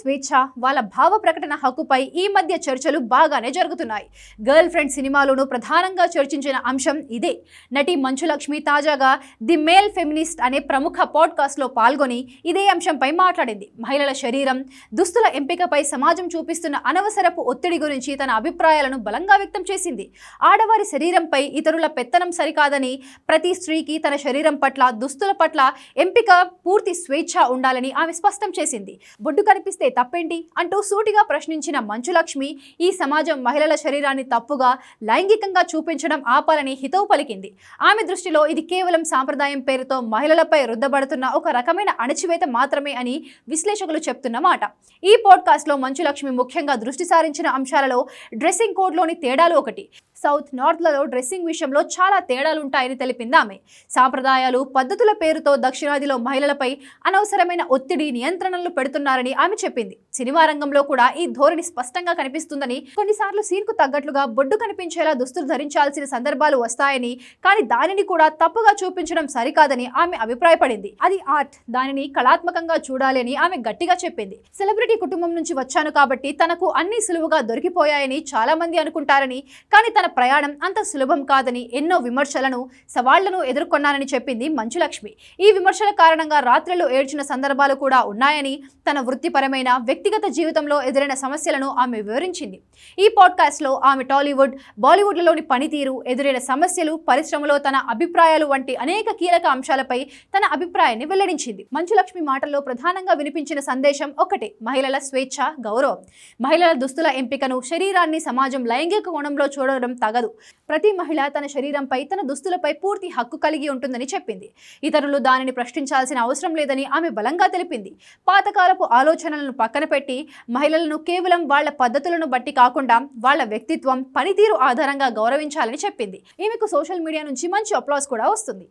స్వేచ్ఛ వాళ్ళ భావ ప్రకటన హక్కుపై ఈ మధ్య చర్చలు బాగానే జరుగుతున్నాయి. గర్ల్ ఫ్రెండ్ సినిమాలోనూ ప్రధానంగా చర్చించిన అంశం ఇదే. నటి మంచులక్ష్మి తాజాగా ది మేల్ ఫెమినిస్ట్ అనే ప్రముఖ పాడ్కాస్ట్లో పాల్గొని ఇదే అంశంపై మాట్లాడింది. మహిళల శరీరం దుస్తుల ఎంపికపై సమాజం చూపిస్తున్న అనవసరపు ఒత్తిడి గురించి తన అభిప్రాయాలను బలంగా వ్యక్తం చేసింది. ఆడవారి శరీరంపై ఇతరుల పెత్తనం సరికాదని ప్రతి స్త్రీకి తన శరీరం పట్ల దుస్తుల పట్ల ఎంపిక పూర్తి స్వేచ్ఛ ఉండాలని ఆమె స్పష్టం చేసింది. బొడ్డు కనిపిస్తే తప్పేంటి అంటూ సూటిగా ప్రశ్నించిన మంచులక్ష్మి ఈ సమాజం మహిళల శరీరాన్ని తప్పుగా లైంగికంగా చూపించడం ఆపాలని హితవు పలికింది. ఆమె దృష్టిలో ఇది కేవలం సాంప్రదాయం పేరుతో మహిళలపై రుద్దబడుతున్న ఒక రకమైన అణచివేత మాత్రమే అని విశ్లేషకులు చెప్తున్న మాట. ఈ పాడ్కాస్ట్లో మంచులక్ష్మి ముఖ్యంగా దృష్టి సారించిన అంశాలలో డ్రెస్సింగ్ కోడ్లోని తేడాలు ఒకటి. సౌత్ నార్త్లలో డ్రెస్సింగ్ విషయంలో చాలా తేడాలు ఉంటాయని తెలిపింది ఆమె. సాంప్రదాయాలు పద్ధతుల పేరుతో దక్షిణాదిలో మహిళలపై అనవసరమైన ఒత్తిడి నియంత్రణలు పెడుతున్నారని ఆమె చెప్పింది. సినిమా రంగంలో కూడా ఈ ధోరణి స్పష్టంగా కనిపిస్తుందని కొన్నిసార్లు సీన్కు తగ్గట్లుగా బొడ్డు కనిపించేలా దుస్తులు ధరించాల్సిన సందర్భాలు వస్తాయని కానీ దానిని కూడా తప్పుగా చూపించడం సరికాదని ఆమె అభిప్రాయపడింది. అది ఆర్ట్ దానిని కళాత్మకంగా చూడాలి అని ఆమె గట్టిగా చెప్పింది. సెలబ్రిటీ కుటుంబం నుంచి వచ్చాను కాబట్టి తనకు అన్ని సులువుగా దొరికిపోయాయని చాలా మంది అనుకుంటారని కానీ తన ప్రయాణం అంత సులభం కాదని ఎన్నో విమర్శలను సవాళ్ళను ఎదుర్కొన్నానని చెప్పింది మంచులక్ష్మి. ఈ విమర్శల కారణంగా రాత్రులు ఏడ్చిన సందర్భాలు కూడా ఉన్నాయని తన వృత్తిపరమైన వ్యక్తిగత జీవితంలో ఎదురైన సమస్యలను ఆమె వివరించింది. ఈ పాడ్కాస్ట్లో ఆమె టాలీవుడ్ బాలీవుడ్లలోని పనితీరు ఎదురైన సమస్యలు పరిశ్రమలో తన అభిప్రాయాలు వంటి అనేక కీలక అంశాలపై తన అభిప్రాయాన్ని వెల్లడించింది. మంచులక్ష్మి మాటల్లో ప్రధానంగా వినిపించిన సందేశం ఒకటే మహిళల స్వేచ్ఛ గౌరవం. మహిళల దుస్తుల ఎంపికను శరీరాన్ని సమాజం లైంగిక కోణంలో చూడడం తగదు. ప్రతి మహిళ తన శరీరంపై తన దుస్తులపై పూర్తి హక్కు కలిగి ఉంటుందని చెప్పింది. ఇతరులు దానిని ప్రశ్నించాల్సిన అవసరం లేదని ఆమె బలంగా తెలిపింది. పాతకాలపు ఆలోచనలను పక్కన పెట్టి మహిళలను కేవలం వాళ్ళ పద్ధతులను బట్టి కాకుండా వాళ్ళ వ్యక్తిత్వం పనితీరు ఆధారంగా గౌరవించాలని చెప్పింది. ఈమెకు సోషల్ మీడియా నుంచి మంచి అప్లాస్ కూడా వస్తుంది.